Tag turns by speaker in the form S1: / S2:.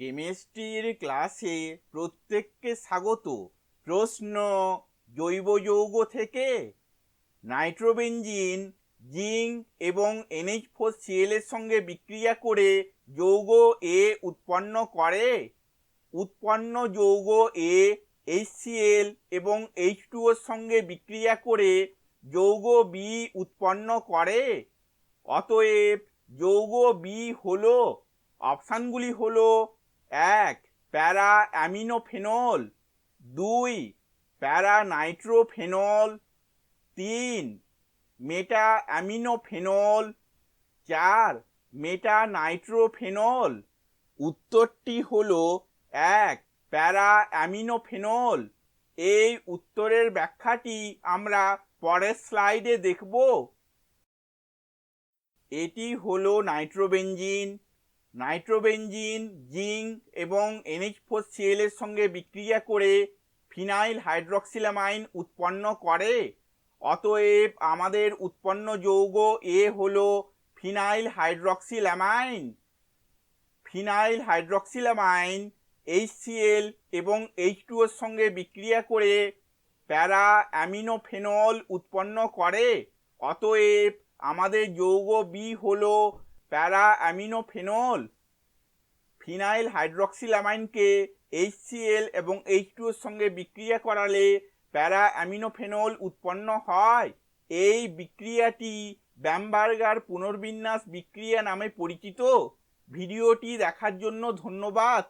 S1: কেমিস্ট্রির ক্লাসে প্রত্যেককে স্বাগত। প্রশ্ন, জৈব যৌগ থেকে নাইট্রোবেনজিন জিঙ্ক এবং এনএইচ ফোর সিএলের সঙ্গে বিক্রিয়া করে যৌগ এ উৎপন্ন করে। উৎপন্ন যৌগ এ এইচসিএল এবং এইচ টুওর সঙ্গে বিক্রিয়া করে যৌগ বি উৎপন্ন করে। অতএব যৌগ বি হলো, অপশানগুলি হলো এক, প্যারা অ্যামিনোফেনল। দুই, প্যারা নাইট্রোফেনল। তিন, মেটা অ্যামিনোফেনল। চার, মেটা নাইট্রোফেনল। উত্তরটি হলো এক, প্যারা অ্যামিনোফেনল। এই উত্তরের ব্যাখ্যাটি আমরা পরের স্লাইডে দেখব। এটি হলো নাইট্রোবেনজিন। নাইট্রোবেনজিন, জিঙ্ক এবং এনএইচ ফোর সিএলের সঙ্গে বিক্রিয়া করে ফিনাইল হাইড্রক্সিলামাইন উৎপন্ন করে। অতএব আমাদের উৎপন্ন যৌগ এ হলো phenyl hydroxylamine. Phenyl hydroxylamine HCl এবং এইচ টু এর সঙ্গে বিক্রিয়া করে প্যারা অ্যামিনোফেনল উৎপন্ন করে। অতএব আমাদের যৌগ বি হলো প্যারা অ্যামিনোফেনল ফিনাইল হাইড্রক্সিলামাইনকে এইচসিএল এবং এইচ টু এর সঙ্গে বিক্রিয়া করালে প্যারা অ্যামিনোফেনল উৎপন্ন হয়। এই বিক্রিয়াটি ব্যামবার্গার পুনর্বিন্যাস বিক্রিয়া নামে পরিচিত। ভিডিওটি দেখার জন্য ধন্যবাদ।